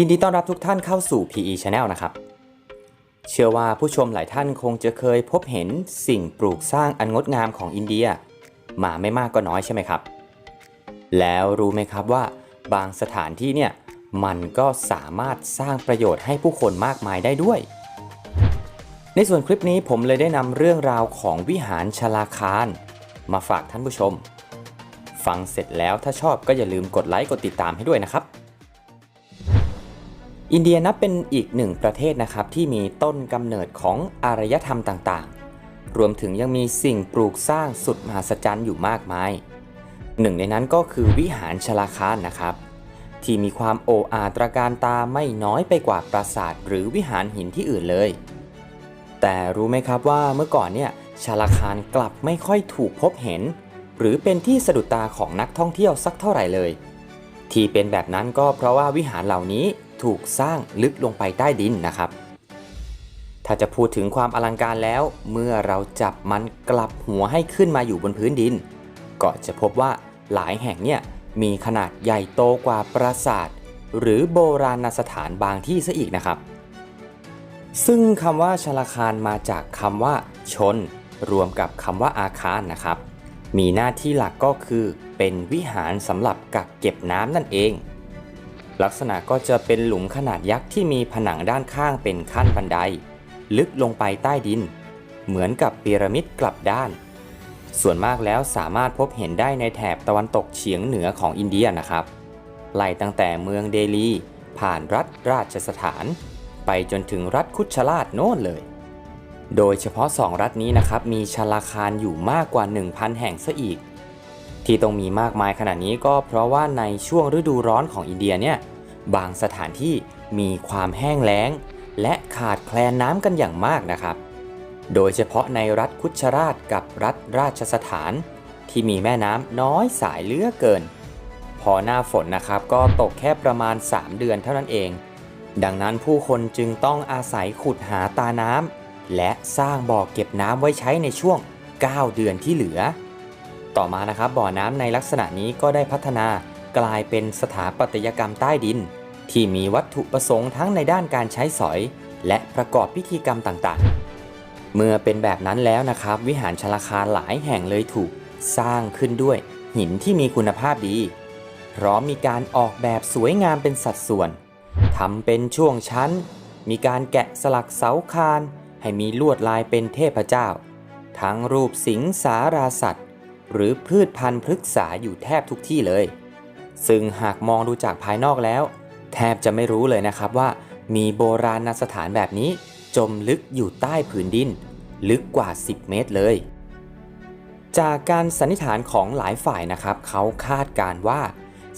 ยินดีต้อนรับทุกท่านเข้าสู่ PE Channel นะครับ เชื่อว่าผู้ชมหลายท่านคงจะเคยพบเห็นสิ่งปลูกสร้างอันงดงามของอินเดีย มาไม่มากก็น้อยใช่ไหมครับ แล้วรู้ไหมครับว่าบางสถานที่เนี่ยมันก็สามารถสร้างประโยชน์ให้ผู้คนมากมายได้ด้วย ในส่วนคลิปนี้ผมเลยได้นำเรื่องราวของวิหารชลาคาร มาฝากท่านผู้ชม ฟังเสร็จแล้วถ้าชอบก็อย่าลืมกดไลค์กดติดตามให้ด้วยนะครับ อินเดียนับเป็นอีกหนึ่งประเทศนะครับที่มีต้นกำเนิดของอารยธรรมต่างๆ รวมถึงยังมีสิ่งปลูกสร้างสุดมหัศจรรย์อยู่มากมาย หนึ่งในนั้นก็คือวิหารชลาคารนะครับ ที่มีความโอ้อาตระการตาไม่น้อยไปกว่าปราสาทหรือวิหารหินที่อื่นเลย แต่รู้ไหมครับว่าเมื่อก่อนเนี่ยชาลาคารกลับไม่ค่อยถูกพบเห็น หรือเป็นที่สะดุดตาของนักท่องเที่ยวสักเท่าไหร่เลย ที่เป็นแบบนั้นก็เพราะว่าวิหารเหล่านี้ ถูกสร้างลึกลงไปใต้ดินนะครับ ถ้าจะพูดถึงความอลังการแล้ว เมื่อเราจับมันกลับหัวให้ขึ้นมาอยู่บนพื้นดิน ก็จะพบว่าหลายแห่งเนี่ยมีขนาดใหญ่โตกว่าปราสาท หรือโบราณสถานบางที่ซะอีกนะครับ ซึ่งคำว่าชลาคารมาจากคำว่า ชน รวมกับคำว่าอาคารนะครับ มีหน้าที่หลักก็คือเป็นวิหารสำหรับกักเก็บน้ำนั่นเอง ลักษณะก็จะเป็นหลุมขนาดยักษ์ที่มีผนังด้านข้างเป็นขั้นบันได ลึกลงไปใต้ดิน เหมือนกับพีระมิดกลับด้าน ส่วนมากแล้วสามารถพบเห็นได้ในแถบตะวันตกเฉียงเหนือของอินเดียนะครับ ไล่ตั้งแต่เมืองเดลี ผ่านรัฐราชสถาน ไปจนถึงรัฐคุชราชโน่นเลย โดยเฉพาะ 2 รัฐนี้นะครับมีชลาคารอยู่มากกว่า 1,000 แห่งซะอีก ที่ต้องมีมากมายขนาดนี้ก็เพราะว่าในช่วงฤดูร้อนของอินเดียเนี่ยบางสถานที่มีความแห้งแล้ง และขาดแคลนน้ำกันอย่างมากนะครับ โดยเฉพาะในรัฐคุชราชกับรัฐราชสถาน ที่มีแม่น้ำน้อยสายเลือเกิน พอหน้าฝนนะครับก็ตกแค่ประมาณ 3 เดือนเท่านั้นเอง ดังนั้นผู้คนจึงต้องอาศัยขุดหาตาน้ำและสร้างบ่อเก็บน้ำไว้ใช้ในช่วง 9 เดือนที่เหลือ ต่อมานะครับบ่อน้ำในลักษณะนี้ก็ได้พัฒนากลายเป็นสถาปัตยกรรมใต้ดิน ที่มีวัตถุประสงค์ทั้งในด้านการใช้สอย และประกอบพิธีกรรมต่างๆ เมื่อเป็นแบบนั้นแล้วนะครับ วิหารชลาคารหลายแห่งเลยถูกสร้างขึ้นด้วย หินที่มีคุณภาพดี พร้อมมีการออกแบบสวยงามเป็นสัดส่วนทำเป็นช่วงชั้น มีการแกะสลักเสาคานให้มีลวดลายเป็นเทพเจ้า ทั้งรูปสิงสาราสัตว์ หรือพืชพันธุ์พฤกษาอยู่แทบทุกที่เลย ซึ่งหากมองดูจากภายนอกแล้ว แทบจะไม่รู้เลยนะครับว่า มีโบราณสถานแบบนี้ จมลึกอยู่ใต้ผืนดิน ลึกกว่า 10 เมตรเลย จากการสันนิษฐานของหลายฝ่ายนะครับ เขาคาดการว่า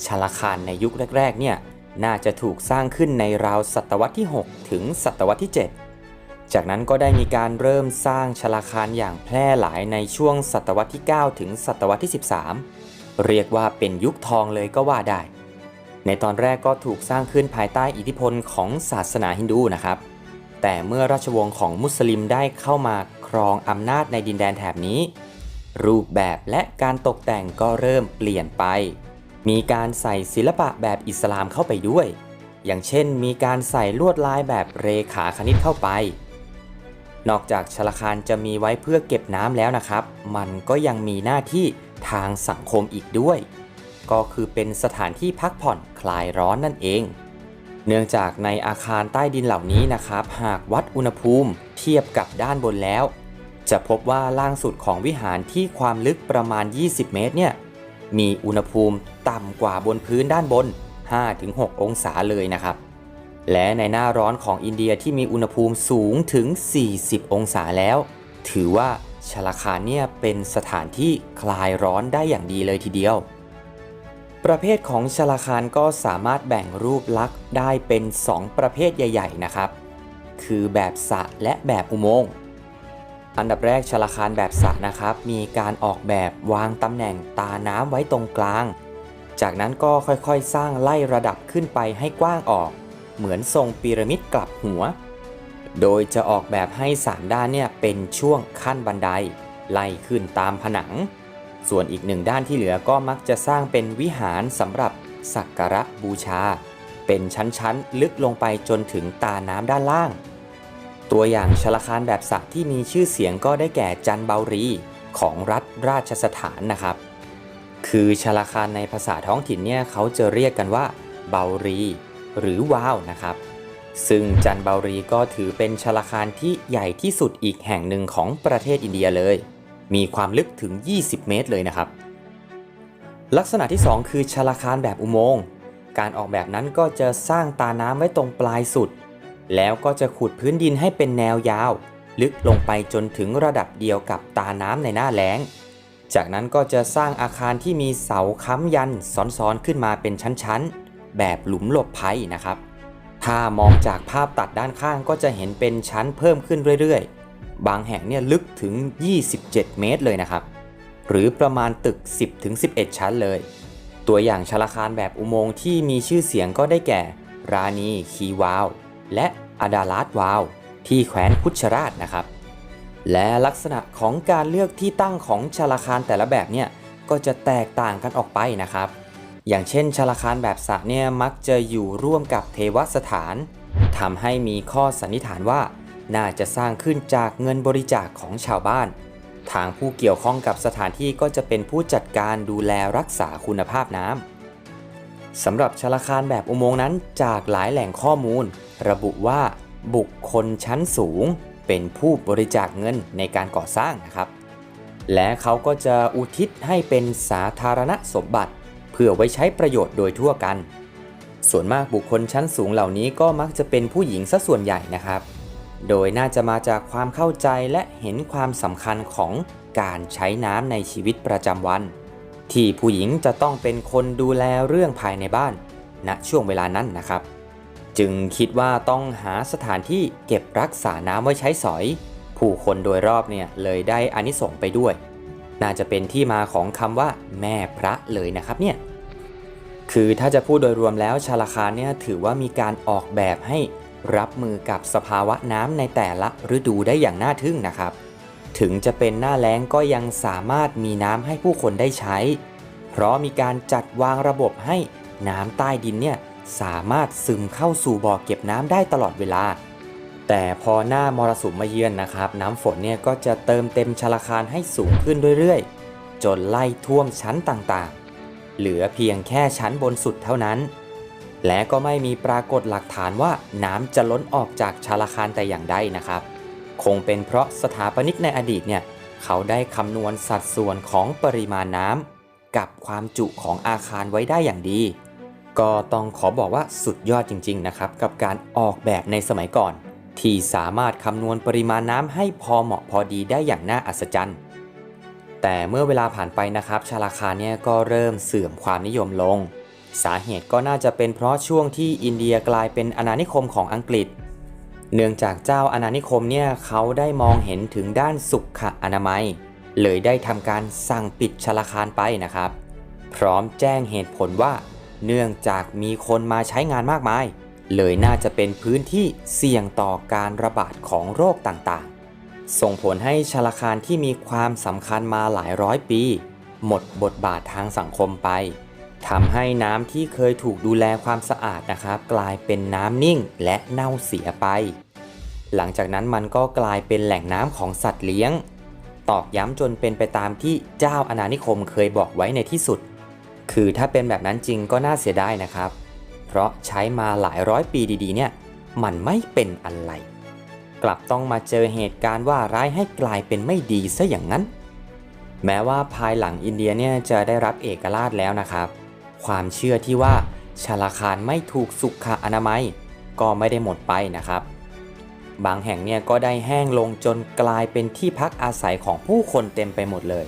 ชาลาคารในยุคแรกๆเนี่ยน่าจะถูกสร้างขึ้นในราวศตวรรษที่ 6 ถึงศตวรรษที่ 7 จากนั้นก็ได้มีการเริ่มสร้างชลาคารอย่างแพร่หลายในช่วงศตวรรษที่ 9 ถึงศตวรรษที่ 13 เรียกว่าเป็นยุคทองเลยก็ว่าได้ ในตอนแรกก็ถูกสร้างขึ้นภายใต้อิทธิพลของศาสนาฮินดูนะครับ แต่เมื่อราชวงศ์ของมุสลิมได้เข้ามาครองอำนาจในดินแดนแถบนี้ รูปแบบและการตกแต่งก็เริ่มเปลี่ยนไป มีการใส่ศิลปะแบบอิสลามเข้าไปด้วย อย่างเช่น มีการใส่ลวดลายแบบเรขาคณิตเข้าไป นอกจากชลคารจะมีไว้เพื่อเก็บน้ำแล้วนะครับ มันก็ยังมีหน้าที่ทางสังคมอีกด้วย ก็คือเป็นสถานที่พักผ่อนคลายร้อนนั่นเอง เนื่องจากในอาคารใต้ดินเหล่านี้นะครับ หากวัดอุณหภูมิเทียบกับด้านบนแล้ว จะพบว่าล่างสุดของวิหารที่ความลึกประมาณ 20 เมตรเนี่ย มีอุณหภูมิต่ำกว่าบนพื้นด้านบน 5-6 องศาเลยนะครับ และในหน้าร้อนของอินเดียที่มีอุณหภูมิสูงถึง 40 องศาแล้ว ถือว่าชลาคาเนี่ยเป็นสถานที่คลายร้อนได้อย่างดีเลยทีเดียว ประเภทของชลาคารก็สามารถแบ่งรูปลักษณ์ได้เป็น 2 ประเภทใหญ่ ๆ นะครับ คือแบบสระและแบบอุโมงค์อันดับแรกชลาคารแบบสระนะครับ มีการออกแบบวางตำแหน่งตาน้ำไว้ตรงกลาง จากนั้นก็ค่อยๆ สร้างไล่ระดับขึ้นไปให้กว้างออก เหมือนทรงพีระมิดกลับหัว โดยจะออกแบบให้สามด้านเนี่ยเป็นช่วงขั้นบันได ไล่ขึ้นตามผนัง ส่วนอีกหนึ่งด้านที่เหลือก็มักจะสร้างเป็นวิหารสำหรับสักการะบูชา เป็นชั้นๆ ลึกลงไปจนถึงตาน้ำด้านล่าง ตัวอย่างชลคารแบบสระที่มีชื่อเสียงก็ได้แก่จันเบารีของรัฐราชสถานนะครับ คือชลคารในภาษาท้องถิ่นเนี่ยเขาจะเรียกกันว่าเบารี หรือวาวนะครับ ซึ่งจันบารีก็ถือเป็นชลาคารที่ใหญ่ที่สุดอีกแห่งหนึ่งของประเทศอินเดียเลย มีความลึกถึง 20 เมตรเลยนะครับ ลักษณะที่ 2 คือชลาคารแบบอุโมงค์การออกแบบนั้นก็จะสร้างตาน้ำไว้ตรงปลายสุด แล้วก็จะขุดพื้นดินให้เป็นแนวยาว ลึกลงไปจนถึงระดับเดียวกับตาน้ำในหน้าแล้ง จากนั้นก็จะสร้างอาคารที่มีเสาค้ำยันซ้อนๆขึ้นมาเป็นชั้นๆ แบบหลุมหลบภัยนะครับ ถ้ามองจากภาพตัดด้านข้างก็จะเห็นเป็นชั้นเพิ่มขึ้นเรื่อยๆ บางแห่งเนี่ยลึกถึง 27 เมตรเลยนะครับ หรือประมาณตึก 10-11 ชั้นเลย ตัวอย่างชลาคารแบบอุโมงค์ที่มีชื่อเสียงก็ได้แก่ ราณีคีวาว และอาดาลาดวาว ที่แขวนพุชราชนะครับ และลักษณะของการเลือกที่ตั้งของชลาคารแต่ละแบบเนี่ยก็จะแตกต่างกันออกไปนะครับ อย่างเช่นชลาคารแบบสระเนี่ยมักจะอยู่ร่วมกับเทวสถานทำให้มีข้อสันนิษฐานว่า น่าจะสร้างขึ้นจากเงินบริจาคของชาวบ้าน ทางผู้เกี่ยวข้องกับสถานที่ก็จะเป็นผู้จัดการดูแลรักษาคุณภาพน้ำสำหรับชลาคารแบบอุโมงค์นั้นจากหลายแหล่งข้อมูล ระบุว่าบุคคลชั้นสูงเป็นผู้บริจาคเงินในการก่อสร้างนะครับ และเขาก็จะอุทิศให้เป็นสาธารณสมบัติ พื่อไว้ใช้ประโยชน์โดยทั่วกัน ส่วนมากบุคคลชั้นสูงเหล่านี้ก็มักจะเป็นผู้หญิงซะส่วนใหญ่นะครับ โดยน่าจะมาจากความเข้าใจและเห็นความสำคัญของการใช้น้ำในชีวิตประจำวัน ที่ผู้หญิงจะต้องเป็นคนดูแลเรื่องภายในบ้านณช่วงเวลานั้นนะครับ จึงคิดว่าต้องหาสถานที่เก็บรักษาน้ำไว้ใช้สอย ผู้คนโดยรอบเนี่ยเลยได้อานิสงส์ไปด้วย น่าจะเป็นที่มาของคำว่าแม่พระเลยนะครับเนี่ย คือถ้าจะพูดโดยรวมแล้วชาลาคารเนี่ยถือว่ามีการออกแบบให้รับมือกับสภาวะน้ำในแต่ละฤดูได้อย่างน่าทึ่งนะครับ ถึงจะเป็นหน้าแล้งก็ยังสามารถมีน้ำให้ผู้คนได้ใช้ เพราะมีการจัดวางระบบให้น้ำใต้ดินเนี่ยสามารถซึมเข้าสู่บ่อเก็บน้ำได้ตลอดเวลา แต่พอหน้ามรสุมมาเยือนนะครับ น้ำฝนเนี่ยก็จะเติมเต็มชลาคารให้สูงขึ้นเรื่อยๆ จนไล่ท่วมชั้นต่างๆ เหลือเพียงแค่ชั้นบนสุดเท่านั้น และก็ไม่มีปรากฏหลักฐานว่าน้ำจะล้นออกจากชาลาคารแต่อย่างใดนะครับ คงเป็นเพราะสถาปนิกในอดีตเนี่ยเขาได้คำนวณสัดส่วนของปริมาณน้ำกับความจุของอาคารไว้ได้อย่างดี ก็ต้องขอบอกว่าสุดยอดจริง ๆ นะครับ กับการออกแบบในสมัยก่อน ที่สามารถคำนวณปริมาณน้ำให้พอเหมาะพอดีได้อย่างน่าอัศจรรย์ แต่เมื่อเวลาผ่านไปนะครับชาลาคารเนี่ยก็เริ่มเสื่อมความนิยมลง สาเหตุก็น่าจะเป็นเพราะช่วงที่อินเดียกลายเป็นอาณานิคมของอังกฤษ เนื่องจากเจ้าอาณานิคมเนี่ยเขาได้มองเห็นถึงด้านสุขอนามัย เลยได้ทำการสั่งปิดชลาคารไปนะครับ พร้อมแจ้งเหตุผลว่า เนื่องจากมีคนมาใช้งานมากมาย เลยน่าจะเป็นพื้นที่เสี่ยงต่อการระบาดของโรคต่าง ส่งผลให้ชลาคารที่มีความสำคัญมาหลายร้อยปี หมดบทบาททางสังคมไปทำให้น้ำที่เคยถูกดูแลความสะอาดนะครับ กลายเป็นน้ำนิ่งและเน่าเสียไป หลังจากนั้นมันก็กลายเป็นแหล่งน้ำของสัตว์เลี้ยง ตอกย้ำจนเป็นไปตามที่เจ้าอาณานิคมเคยบอกไว้ในที่สุด คือถ้าเป็นแบบนั้นจริงก็น่าเสียดายนะครับ เพราะใช้มาหลายร้อยปีดีๆเนี่ย มันไม่เป็นอะไร กลับต้องมาเจอเหตุการณ์ว่าร้ายให้กลายเป็นไม่ดีซะอย่างนั้น แม้ว่าภายหลังอินเดียเนี่ยจะได้รับเอกราชแล้วนะครับ ความเชื่อที่ว่าชาลาคารไม่ถูกสุขอนามัย ก็ไม่ได้หมดไปนะครับ บางแห่งเนี่ยก็ได้แห้งลงจนกลายเป็นที่พักอาศัยของผู้คนเต็มไปหมดเลย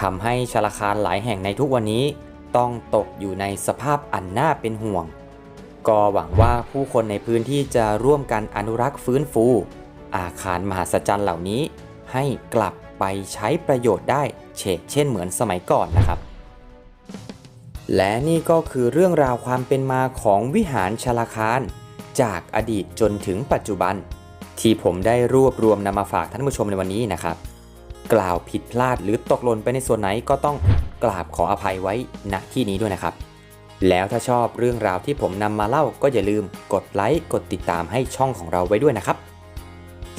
ทำให้ชาลาคารหลายแห่งในทุกวันนี้ต้องตกอยู่ในสภาพอันน่าเป็นห่วง ก็หวังว่าผู้คนในพื้นที่จะร่วมกันอนุรักษ์ฟื้นฟู อาคารมหัศจรรย์เหล่านี้ ให้กลับไปใช้ประโยชน์ได้เชกเช่นเหมือนสมัยก่อนนะครับ และนี่ก็คือเรื่องราวความเป็นมาของวิหารชลาคาร จากอดีตจนถึงปัจจุบัน ที่ผมได้รวบรวมนำมาฝากท่านผู้ชมในวันนี้นะครับ กล่าวผิดพลาดหรือตกหล่นไปในส่วนไหนก็ต้องกราบขออภัยไว้ณที่นี้ด้วยนะครับ แล้วถ้าชอบเรื่องราวที่ผมนำมาเล่าก็อย่าลืมกดไลค์กดติดตามให้ช่องของเราไว้ด้วยนะครับ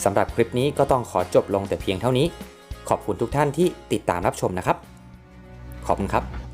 สำหรับคลิปนี้ก็ต้องขอจบลงแต่เพียงเท่านี้ ขอบคุณทุกท่านที่ติดตามรับชมนะครับ ขอบคุณครับ